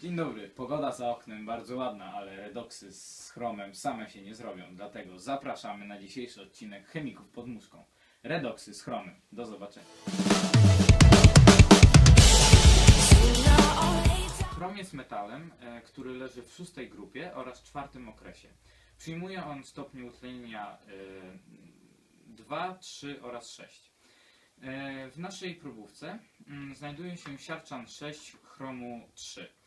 Dzień dobry. Pogoda za oknem bardzo ładna, ale redoksy z chromem same się nie zrobią. Dlatego zapraszamy na dzisiejszy odcinek Chemików pod muszką. Redoksy z chromem. Do zobaczenia. Chrom jest metalem, e, który leży w szóstej grupie oraz czwartym okresie. Przyjmuje on stopnie utlenienia e, 2, 3 oraz 6. E, W naszej próbówce mm, znajduje się siarczan 6 chromu 3.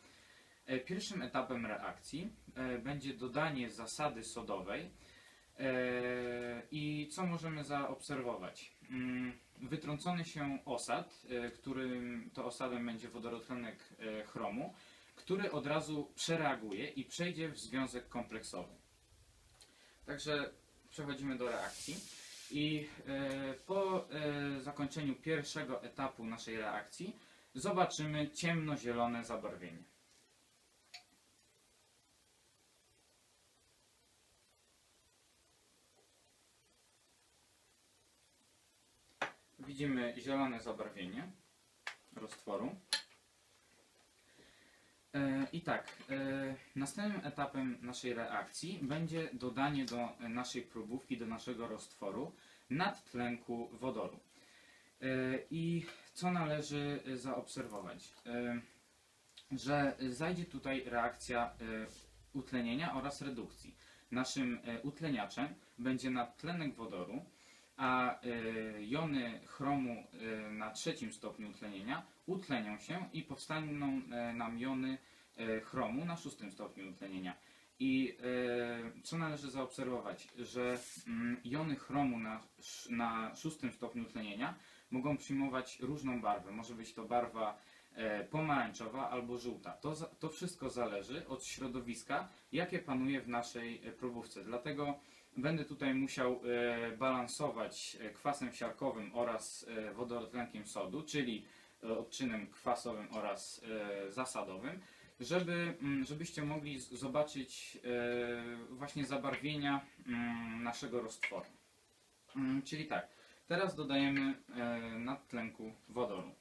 E, Pierwszym etapem reakcji e, będzie dodanie zasady sodowej. E, I co możemy zaobserwować? Mm, Wytrącony się osad, którym to osadem będzie wodorotlenek chromu, który od razu przereaguje i przejdzie w związek kompleksowy. Także przechodzimy do reakcji. I po zakończeniu pierwszego etapu naszej reakcji zobaczymy ciemnozielone zabarwienie. Widzimy zielone zabarwienie roztworu. E, I tak, e, następnym etapem naszej reakcji będzie dodanie do naszej próbówki, do naszego roztworu nadtlenku wodoru. E, I co należy zaobserwować? Że zajdzie tutaj reakcja utlenienia oraz redukcji. Naszym utleniaczem będzie nadtlenek wodoru, a jony chromu e, na trzecim stopniu utlenienia utlenią się i powstaną e, nam jony e, chromu na szóstym stopniu utlenienia. I co należy zaobserwować, że mm, jony chromu na, na szóstym stopniu utlenienia mogą przyjmować różną barwę. Może być to barwa pomarańczowa albo żółta. To, to wszystko zależy od środowiska, jakie panuje w naszej e, próbówce. Dlatego Będę tutaj musiał e, balansować e, kwasem siarkowym oraz e, wodorotlenkiem sodu, czyli odczynem kwasowym oraz zasadowym, żeby, mm, żebyście mogli zobaczyć właśnie zabarwienia mm, naszego roztworu. Mm, Czyli tak, teraz dodajemy nadtlenku wodoru.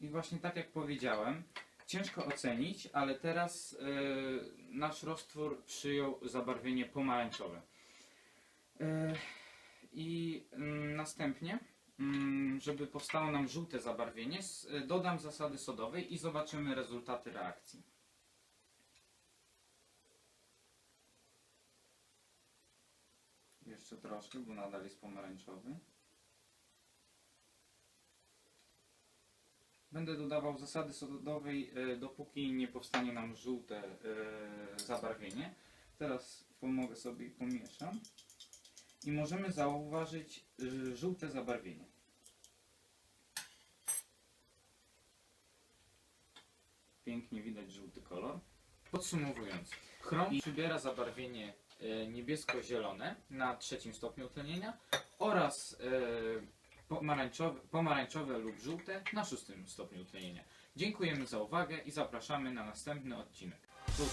I właśnie tak jak powiedziałem, ciężko ocenić, ale teraz e, nasz roztwór przyjął zabarwienie pomarańczowe. E, I mm, następnie, mm, żeby powstało nam żółte zabarwienie, e, dodam zasady sodowej i zobaczymy rezultaty reakcji. Jeszcze troszkę, bo nadal jest pomarańczowy. Będę dodawał zasady sodowej, e, dopóki nie powstanie nam żółte e, zabarwienie. Teraz pomogę sobie i pomieszam. I możemy zauważyć e, żółte zabarwienie. Pięknie widać żółty kolor. Podsumowując, chrom przybiera zabarwienie niebiesko-zielone na trzecim stopniu utlenienia oraz pomarańczowe, pomarańczowe lub żółte na szóstym stopniu utlenienia. Dziękujemy za uwagę i zapraszamy na następny odcinek. Do